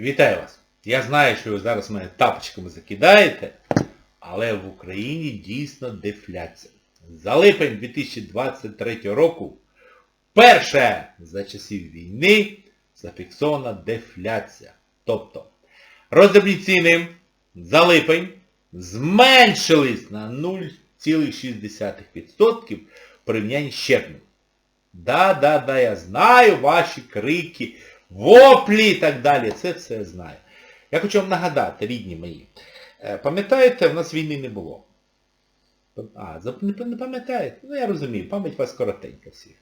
Вітаю вас! Я знаю, що ви зараз мене тапочками закидаєте, але в Україні дійсно дефляція. За липень 2023 року перше за часів війни зафіксована дефляція. Тобто роздрібні ціни за липень зменшились на 0,6% в порівнянні з червнем. Да, да, да, я знаю ваші крики, воплі і так далі. Це все я знаю. Я хочу вам нагадати, рідні мої. Е, Пам'ятаєте, в нас війни не було. А, не, пам'ятаєте? Ну я розумію, пам'ять у вас коротенька всіх.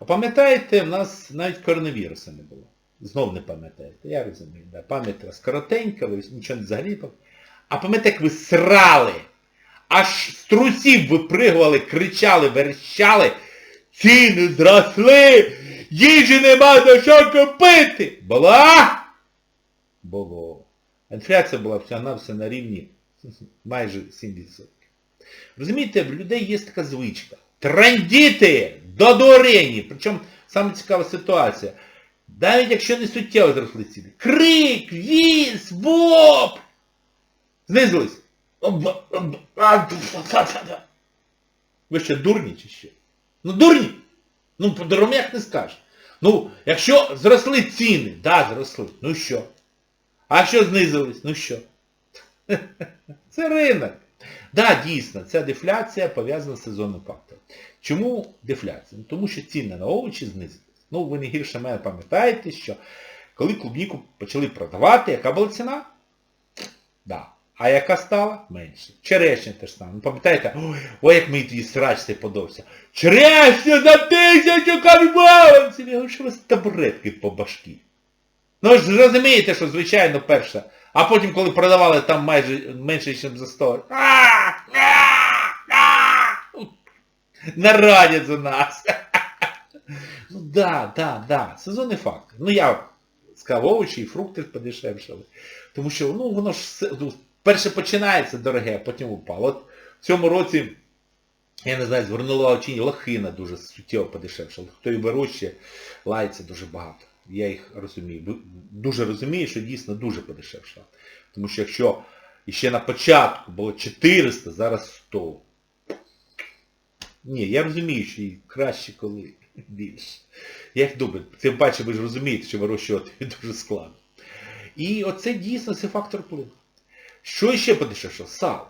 А пам'ятаєте, в нас навіть коронавірусу не було. Знов не пам'ятаєте, я розумію. Да. Пам'ять вас коротенька, ви нічого не взагалі. пам- А пам'ятаєте, як ви срали, аж з трусів випригували, кричали, верещали, ціни зросли, їжі нема за що купити. Була? Було. Інфляція була всього-навсього на рівні майже 7%. Розумієте, в людей є така звичка. Трандіти до дурені. Причому саме цікава ситуація. Навіть якщо не суттєво зросли ціни. Крик, віз, воп! Знизились. Ви що, дурні чи що? Ну дурні! Ну, по-другому як не скажеш. Ну, якщо зросли ціни, да, зросли, ну що? А якщо знизились, ну що? Це ринок. Да, дійсно, ця дефляція пов'язана з сезонним фактором. Чому дефляція? Ну, тому що ціни на овочі знизились. Ну, ви не гірше мене пам'ятаєте, що коли клубніку почали продавати, яка була ціна? Да. А яка стала? Менше. Черешня теж саме. Ну, пам'ятаєте, ой, ой, як мені тоді срач цей подобався. Черешня за тисячу карбованців! Я говорю, що у вас табуретки по башки. Ну ж розумієте, що звичайно перша. А потім, коли продавали там майже менше, ніж за 100. А, а, а! Нарадять за нас. Ну да, да, да. Сезонний фактор. Ну я сказав, овочі і фрукти подешевшали. Тому що, ну, воно ж ну, перше починається дороге, а потім упало. От в цьому році, я не знаю, звернула очі, лохина дуже суттєво подешевшала. Хто її вирощує, лається дуже багато. Я їх розумію. Дуже розумію, що дійсно дуже подешевшала. Тому що якщо ще на початку було 400, зараз 100. Ні, я розумію, що і краще, коли більше. Як добре, це бачу, ви ж розумієте, що вирощувати дуже складно. І оце дійсно це фактор впливу. Що ще подешевше? Сало.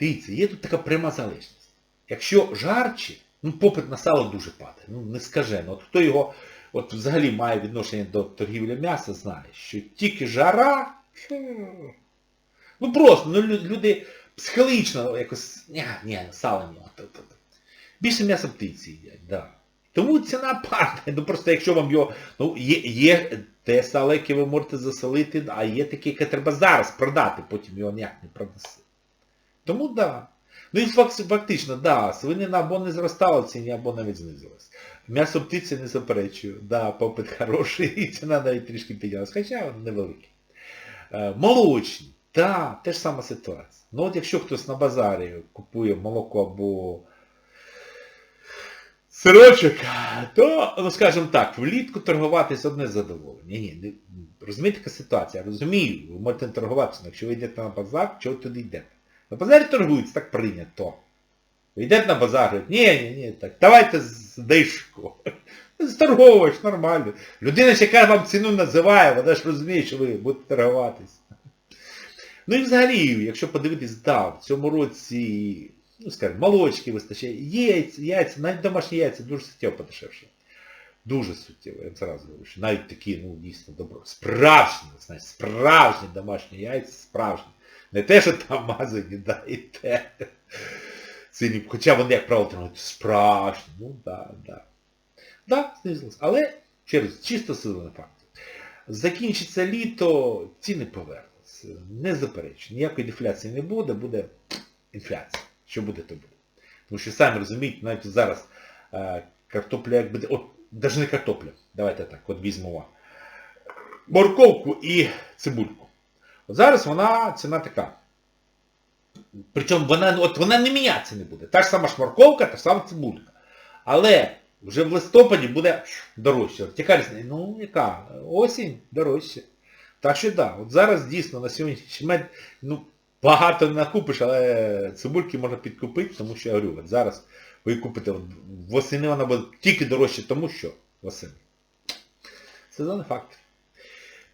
Дивіться, є тут така пряма залежність. Якщо жарче, ну попит на сало дуже падає. Ну не скажено. От хто його от взагалі має відношення до торгівлі м'яса, знає, що тільки жара. Ну просто, ну люди психологічно якось. Ні, ні, сало ні. Більше м'яса птиці їдять, да. Тому ціна падає. Ну просто якщо вам його... Ну, є, є те сало, яке ви можете засолити, а є таке, яке треба зараз продати, потім його ніяк не продаси. Тому да. Ну і фак- фактично, да, свинина або не зростала в ціні, або навіть знизилась. М'ясо птиці не заперечую. Да, попит хороший, і ціна навіть трішки піднялась, хоча невеликий. Е, Молочні. Так, теж сама ситуація. Ну от якщо хтось на базарі купує молоко або сирочок, то, ну скажімо так, влітку торгуватись одне задоволення. Ні, не, розумієте, яка ситуація? Я розумію, ви можете торгуватися, але якщо ви йдете на базар, чого ви туди йдете? На базарі торгуються, так прийнято. Ви йдете на базар, говорите, ні, ні, ні, так, давайте здишку. Сторговуєш, нормально. Людина, яка вам ціну називає, вона ж розуміє, що ви будете торгуватись. Ну і взагалі, якщо подивитись, да, в цьому році, ну скажімо, молочки вистачає, яйця, яйця, навіть домашні яйця дуже суттєво подешевше. Дуже суттєво, я зразу говорю, що навіть такі, ну дійсно добро. Справжні, знаєте, справжні домашні яйця, справжні. Не те, що там мазані, да, і те. Ціні, хоча вони, як правило, тримають справжні. Ну, да, да. Да, знизилось. Але через чисто сезонний фактор. Закінчиться літо, ціни повернуться. Не заперечую. Ніякої дефляції не буде, буде інфляція. Що буде, то буде. Тому що самі розумієте, навіть зараз е, картопля як буде. От, навіть не картопля. Давайте так, от візьмемо. Морковку і цибульку. От зараз вона ціна така. Причому вона, от вона не мінятися не буде. Та ж сама шмарковка, та ж сама цибулька. Але вже в листопаді буде дорожче. Яка? Ну, яка? Осінь дорожче. Так що так, да, от зараз дійсно на сьогоднішній ну, багато не накупиш, але цибульки можна підкупити, тому що я говорю, от зараз ви купите, восени вона буде тільки дорожче, тому що восени. Це даний факт.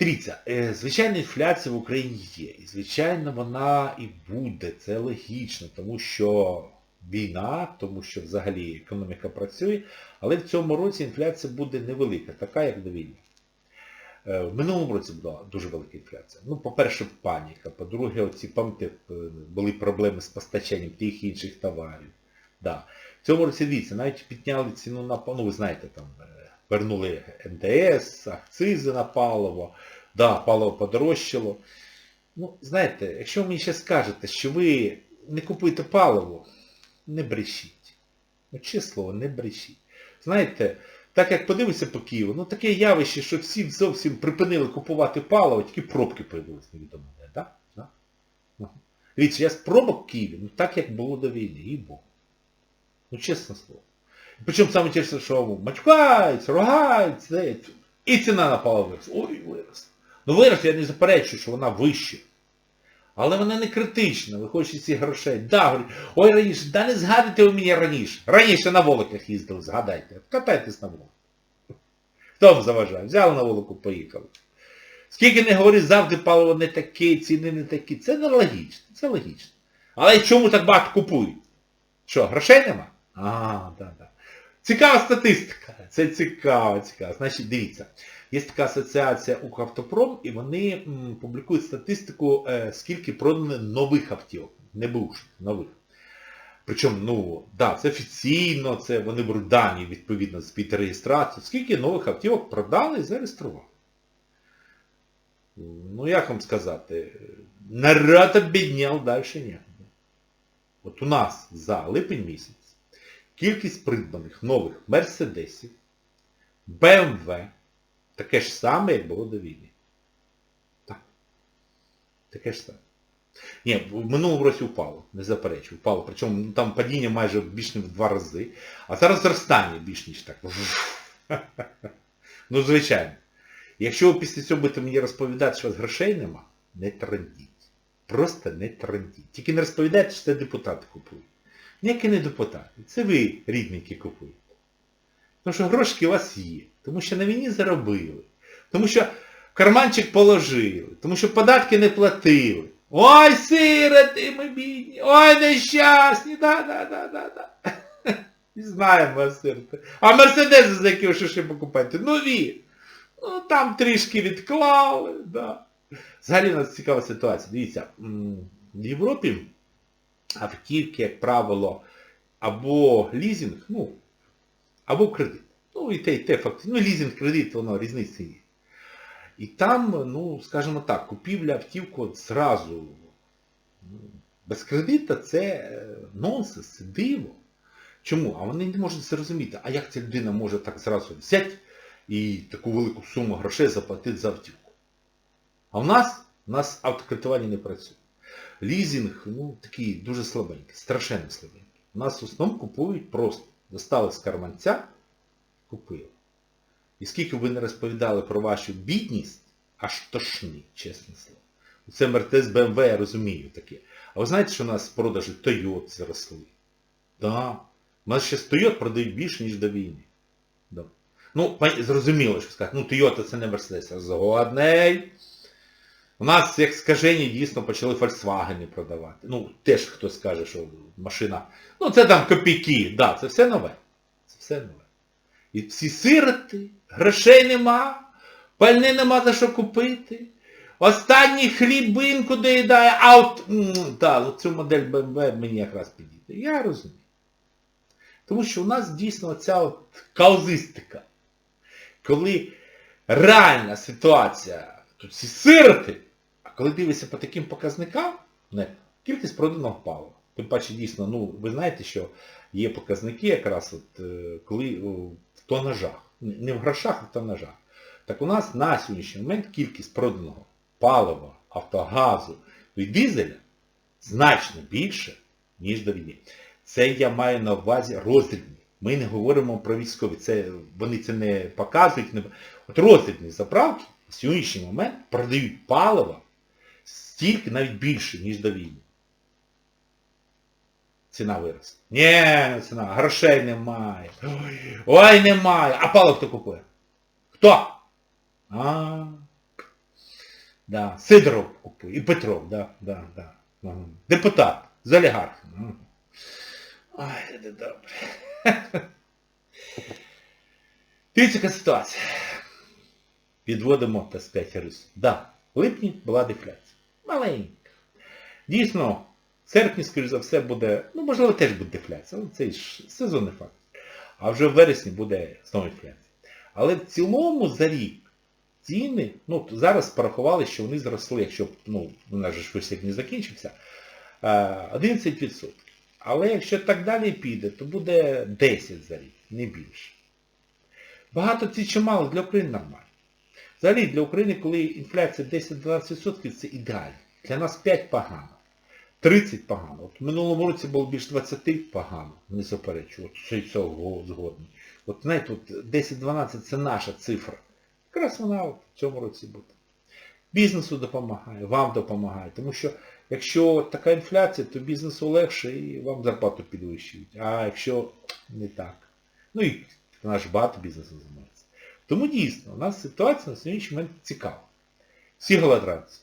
Дивіться, е, звичайно, інфляція в Україні є. І звичайно, вона і буде. Це логічно, тому що війна, тому що взагалі економіка працює, але в цьому році інфляція буде невелика, така як до війни. Е, В минулому році була дуже велика інфляція. Ну, по-перше, паніка, по-друге, оці пам'ятаєте, е, були проблеми з постачанням тих і інших товарів. Да. В цьому році дивіться, навіть підняли ціну на паливо, ну ви знаєте, там е, вернули НДС, акцизи на паливо, да, паливо подорожчало. Ну, знаєте, якщо ви мені ще скажете, що ви не купуєте паливо, не брешіть. Ну, слово, не брешіть. Знаєте, так як подивишся по Києву, ну таке явище, що всі зовсім припинили купувати паливо, тільки пробки появились невідомо де, да? Да? Ну. Дивіться, я з пробок в Києві, ну так як було до війни, і Бог. Ну чесне слово. Причому саме через що мачкаються, ругаються, і ціна на паливо виросла. Ой, виросла. Ну виросла, я не заперечую, що вона вища. Але вона не критична, ви хочете ці грошей. Да, говорю, ой, раніше, да не згадуйте ви мені раніше. Раніше на волоках їздили, згадайте. Катайтесь на волоках. Хто вам заважає? Взяли на волоку, поїхали. Скільки не говори, завжди паливо не таке, ціни не такі. Це не логічно, це логічно. Але чому так багато купують? Що, грошей нема? А, так, так. Цікава статистика. Це цікаво, цікаво. Значить, дивіться. Є така асоціація Укравтопром, і вони публікують статистику, е, скільки продано нових автівок, не бувших, нових. Причому, ну, да, це офіційно, це вони беруть дані, відповідно, з під реєстрації. Скільки нових автівок продали і зареєстрували. Ну, як вам сказати, народ обідняв, далі ні. От у нас за липень місяць кількість придбаних нових Мерседесів, БМВ, таке ж саме, як було до війни. Так. Таке ж саме. Ні, в минулому році впало, не заперечую, впало. Причому ну, там падіння майже більш ніж в два рази, а зараз зростання більш ніж так. Ну, звичайно. Якщо ви після цього будете мені розповідати, що у вас грошей нема, не трендіть. Просто не трендіть. Тільки не розповідайте, що це депутати купують. Ніякі не депутати. Це ви, рідники, купуєте. Тому що грошики у вас є. Тому що на війні заробили. Тому що карманчик положили. Тому що податки не платили. Ой, сироти ми бідні, ой, нещасні, да-да-да-да-да. Знаємо, сироти. А Мерседеси, за які ви ще покупаєте? Нові. Ну, там трішки відклали, да. Взагалі у нас цікава ситуація. Дивіться, в Європі автівки, як правило, або лізинг, ну, або кредит. Ну і те, і те фактично. Ну, лізинг, кредит, воно різниці є. І там, ну, скажімо так, купівля автівку зразу ну, без кредита це е, нонсенс, це диво. Чому? А вони не можуть зрозуміти, а як ця людина може так зразу взяти і таку велику суму грошей заплатити за автівку. А в нас, у нас автокредитування не працює. Лізинг, ну, такий дуже слабенький, страшенно слабенький. У нас в основному купують просто. Достали з карманця, купили. І скільки б ви не розповідали про вашу бідність, аж тошні, чесне слово. Це Мерседес БМВ, я розумію таке. А ви знаєте, що у нас продажі Toyota зросли? Да. У нас ще Toyota продають більше, ніж до війни. Да. Ну, зрозуміло, що сказати, ну Toyota це не Мерседес, а згодний. У нас, як скажені, дійсно почали Volkswagen продавати. Ну, теж хтось скаже, що машина. Ну, це там копійки. Да, це все нове. Це все нове. І всі сироти, грошей нема, пальни нема за що купити. Останній хлібинку доїдає, а от, та, цю модель BMW мені якраз підійде. Я розумію. Тому що у нас дійсно ця каузистика. Коли реальна ситуація, тут всі сироти, а коли дивишся по таким показникам, не, кількість проданого палива. Тим паче дійсно, ну, ви знаєте, що є показники якраз, от, е, коли о, в тонажах. Не в грошах, а в тонажах. Так у нас на сьогоднішній момент кількість проданого палива, автогазу і дизеля значно більше, ніж до війни. Це я маю на увазі роздрібні. Ми не говоримо про військові. Це, вони це не показують. Не... От роздрібні заправки, сьогоднішній момент продають паливо стільки навіть більше, ніж до війни. Ціна виросла. Ні, не ціна, грошей немає. Ой, ой, немає. А паливо хто купує? Хто? А, да. Сидоров купує. І Петров, да, да, да. Депутат з олігархом. Ой, це добре. Дивіться, яка ситуація. Підводимо, так сказати, рису. Да, в липні була дефляція. Маленька. Дійсно, в серпні, скоріш за все, буде, ну, можливо, теж буде дефляція, але це ж сезонний факт. А вже в вересні буде знову інфляція. Але в цілому за рік ціни, ну, зараз порахували, що вони зросли, якщо, ну, у нас же ж не закінчився, е, 11%. Але якщо так далі піде, то буде 10 за рік, не більше. Багато це чи мало для України нормально. Взагалі для України, коли інфляція 10-12%, це ідеально. Для нас 5 погано. 30 погано. От в минулому році було більш 20 погано, не заперечую. От що й цього згодний. От знаєте, от 10-12 це наша цифра. Якраз вона от в цьому році буде. Бізнесу допомагає, вам допомагає. Тому що якщо така інфляція, то бізнесу легше і вам зарплату підвищують. А якщо не так. Ну і наш багато бізнесу займається. Тому дійсно, у нас ситуація на сьогоднішній момент цікава. Всі голодранці,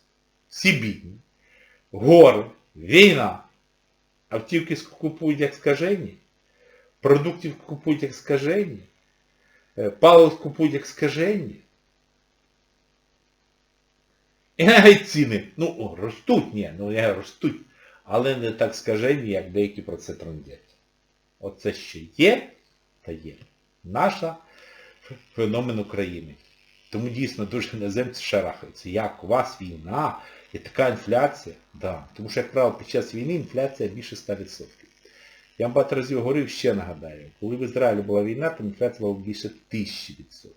всі бідні, гори, війна, автівки купують як скажені, продуктів купують як скажені, е, паливо купують як скажені. І ціни, ну, ростуть, ні, ну я ростуть, але не так скажені, як деякі про це трандять. Оце ще є, та є. Наша феномен України. Тому дійсно дуже іноземці шарахаються. Як у вас війна і така інфляція? Да. Тому що, як правило, під час війни інфляція більше 100%. Я вам багато разів говорив, ще нагадаю, коли в Ізраїлі була війна, то інфляція була більше 1000%.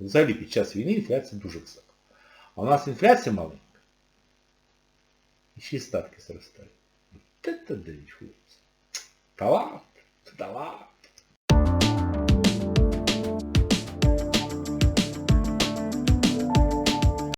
Взагалі під час війни інфляція дуже висока. А у нас інфляція маленька. І ще й ставки зростають. Дають хлопці. Талант, талант.